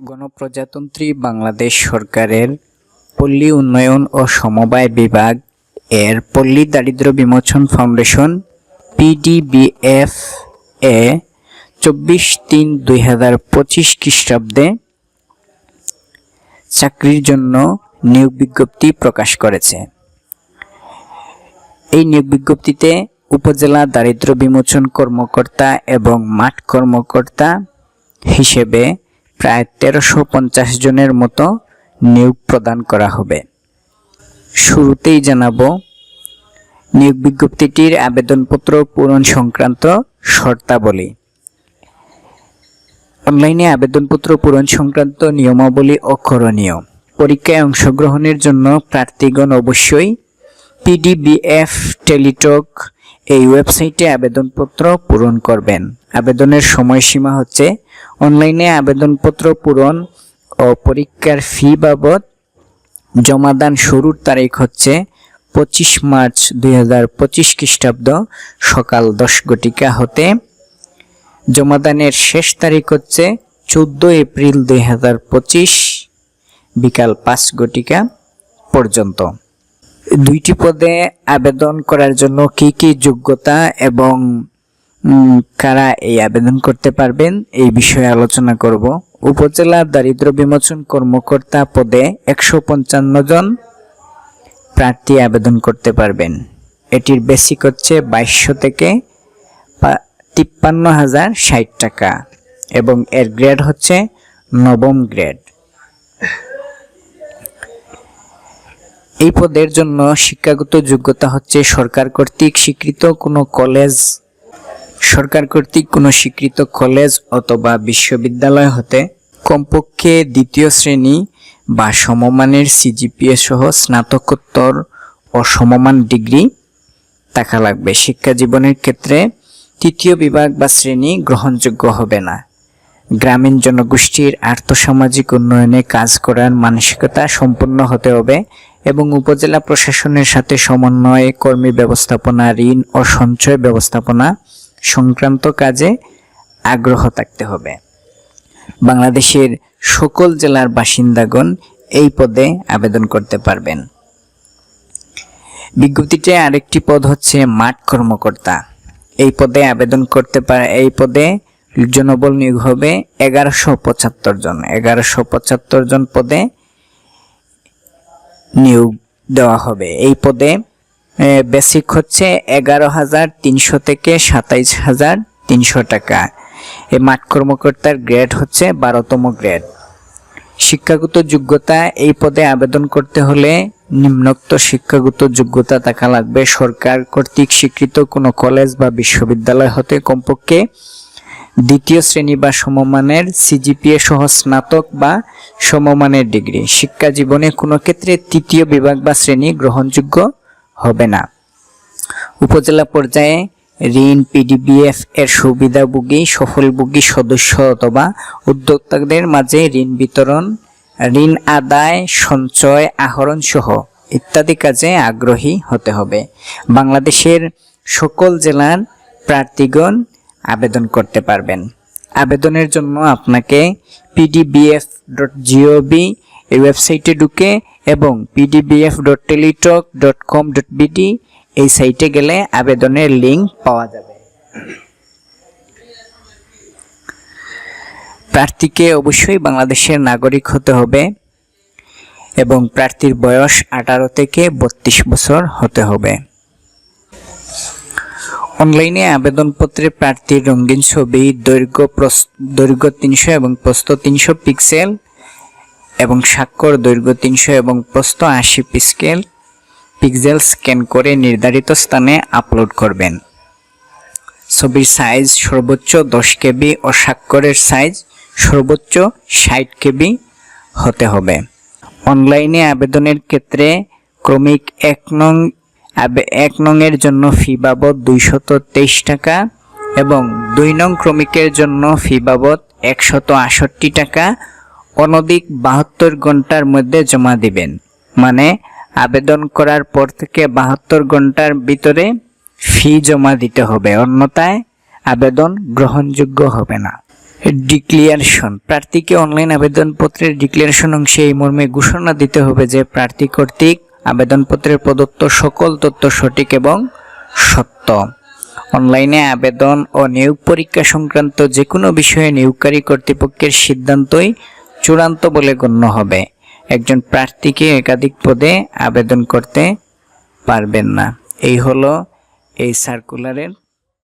গণপ্রজাতন্ত্রী বাংলাদেশ সরকারের পল্লী উন্নয়ন ও সমবায় বিভাগ এর পল্লী দারিদ্র্য বিমোচন ফাউন্ডেশন পিডিবিএফ এ চব্বিশ তিন দুই হাজার পঁচিশ খ্রিস্টাব্দে চাকরির জন্য নিয়োগ বিজ্ঞপ্তি প্রকাশ করেছে। এই নিয়োগ বিজ্ঞপ্তিতে উপজেলা দারিদ্র্য বিমোচন কর্মকর্তা এবং মাঠ কর্মকর্তা হিসেবে প্রায় তেরোশো পঞ্চাশ জনের মতো নিয়োগ প্রদান করা হবে। শুরুতেই জানাব, নিয়োগ বিজ্ঞপ্তিটির আবেদনপত্র পূরণ সংক্রান্ত শর্তাবলী। অনলাইনে আবেদনপত্র পূরণ সংক্রান্ত নিয়মাবলী ও করণীয় পরীক্ষায় অংশগ্রহণের জন্য প্রার্থীগণ অবশ্যই পিডিবিএফ, টেলিটক এই ওয়েবসাইটে আবেদনপত্র পূরণ করবেন। আবেদনের সময়সীমা হচ্ছে অনলাইনে আবেদনপত্র পূরণ ও পরীক্ষার ফি বাবদ জমাদান শুরুর তারিখ হচ্ছে পঁচিশ মার্চ দুই হাজার পঁচিশ খ্রিস্টাব্দ সকাল দশ ঘটিকা হতে। জমাদানের শেষ তারিখ হচ্ছে চোদ্দ এপ্রিল দুই হাজার পঁচিশ বিকাল পাঁচ ঘটিকা পর্যন্ত। দুইটি পদে আবেদন করার জন্য কি কি যোগ্যতা এবং কারা এই আবেদন করতে পারবেন এই বিষয়ে আলোচনা করব। উপজেলা দারিদ্র বিমোচন কর্মকর্তা পদে একশো পঞ্চান্ন জন প্রার্থী আবেদন করতে পারবেন। এটির বেসিক হচ্ছে বাইশশো থেকে তিপ্পান্ন হাজার ষাট টাকা এবং এর গ্রেড হচ্ছে নবম গ্রেড এই পদের জন্য শিক্ষাগত যোগ্যতা হচ্ছে সরকার কর্তৃক স্বীকৃত কোনো কলেজ সরকার কর্তৃক কোনো স্বীকৃত কলেজ অথবা বিশ্ববিদ্যালয় হতে কমপক্ষে দ্বিতীয় শ্রেণি বা সমমানের সিজিপিএ সহ স্নাতকোত্তর ও সমমান ডিগ্রি থাকা লাগবে। শিক্ষা জীবনের ক্ষেত্রে তৃতীয় বিভাগ বা শ্রেণি গ্রহণযোগ্য হবে না। গ্রামীণ জনগোষ্ঠীর আর্থসামাজিক উন্নয়নে কাজ করার মানসিকতা সম্পন্ন হতে হবে এবং উপজেলা প্রশাসনের সাথে সমন্বয়ে কর্মী ব্যবস্থাপনা, ঋণ ও সঞ্চয় ব্যবস্থাপনা সংক্রান্ত কাজে আগ্রহ থাকতে হবে। বাংলাদেশের সকল জেলার বাসিন্দাগণ এই পদে আবেদন করতে পারবেন। বিজ্ঞপ্তিতে আরেকটি পদ হচ্ছে মাঠ কর্মকর্তা। এই পদে আবেদন করতে পারে এই পদে জনবল নিয়োগ হবে এগারোশো পঁচাত্তর জন। এগারোশো পঁচাত্তর জন পদে নিয়োগ দেওয়া হবে। এই পদে বেসিক হচ্ছে এগারো হাজার তিনশো থেকে সাতাইশ হাজার তিনশো টাকা। এই মাঠ কর্মকর্তার গ্রেড হচ্ছে বারোতম গ্রেড শিক্ষাগত যোগ্যতা, এই পদে আবেদন করতে হলে নিম্নোক্ত শিক্ষাগত যোগ্যতা থাকা লাগবে। সরকার কর্তৃক স্বীকৃত কোনো কলেজ বা বিশ্ববিদ্যালয় হতে কমপক্ষে দ্বিতীয় শ্রেণি বা সমমানের সিজিপিএ সহ স্নাতক বা সমমানের ডিগ্রি শিক্ষা জীবনে কোনো ক্ষেত্রে তৃতীয় বিভাগ বা শ্রেণি গ্রহণযোগ্য হবে না। উপজেলা পর্যায়ে ঋণ পিডিবিএফ এর সুবিধাভোগী সফলভোগী সদস্য অথবা উদ্যোক্তাদের মাঝে ঋণ বিতরণ, ঋণ আদায়, সঞ্চয়, আহরণ সহ ইত্যাদি কাজে আগ্রহী হতে হবে। বাংলাদেশের সকল জেলার প্রার্থীগণ আবেদন করতে পারবেন। আবেদনের জন্য আপনাকে পিডিবিএফ ডট জিওবি এই ওয়েবসাইটে ঢুকে এবং PDBF dot Teletalk dot com dot BD এই সাইটে গেলে আবেদনের লিঙ্ক পাওয়া যাবে। প্রার্থীকে অবশ্যই বাংলাদেশের নাগরিক হতে হবে এবং প্রার্থীর বয়স আঠারো থেকে বত্রিশ বছর হতে হবে। অনলাইনে আবেদনপত্রে প্রার্থীর রঙিন ছবি, দৈর্ঘ্য দৈর্ঘ্য তিনশো এবং প্রস্থ তিনশো পিক্সেল এবং স্বাক্ষর দৈর্ঘ্য তিনশো এবং প্রস্থ আশি পিক্সেল পিক্সেল স্ক্যান করে নির্ধারিত স্থানে আপলোড করবেন। ছবির সাইজ সর্বোচ্চ দশ কেবি ও স্বাক্ষরের সাইজ সর্বোচ্চ ষাট কেবি হতে হবে। অনলাইনে আবেদনের ক্ষেত্রে ক্রমিক এক নং এক নং এর জন্য ফি বাবদ দুইশত তেইশ টাকা এবং দুই নং ক্রমিকের জন্য ফি বাবদ একশত আষট্টি টাকা অনধিক বাহাত্তর ঘণ্টার মধ্যে জমা দিবেন। মানে আবেদন করার পর থেকে বাহাত্তর ঘণ্টার ভিতরে ফি জমা দিতে হবে। অন্যথায় আবেদন গ্রহণযোগ্য হবে না। ডিক্লিয়ারেশন। প্রার্থীকে অনলাইন আবেদনপত্রের ডিক্লারেশন অংশে এই মর্মে ঘোষণা দিতে হবে যে প্রার্থী কর্তৃক আবেদনপত্রের প্রদত্ত সকল তথ্য সঠিক এবং সত্য। অনলাইনে আবেদন ও নিয়োগ পরীক্ষা সংক্রান্ত যে কোনো বিষয়ে নিয়োগকারী কর্তৃপক্ষের সিদ্ধান্তই চূড়ান্ত বলে গণ্য হবে। একজন প্রার্থীকে একাধিক পদে আবেদন করতে পারবেন না। এই হলো এই সার্কুলারের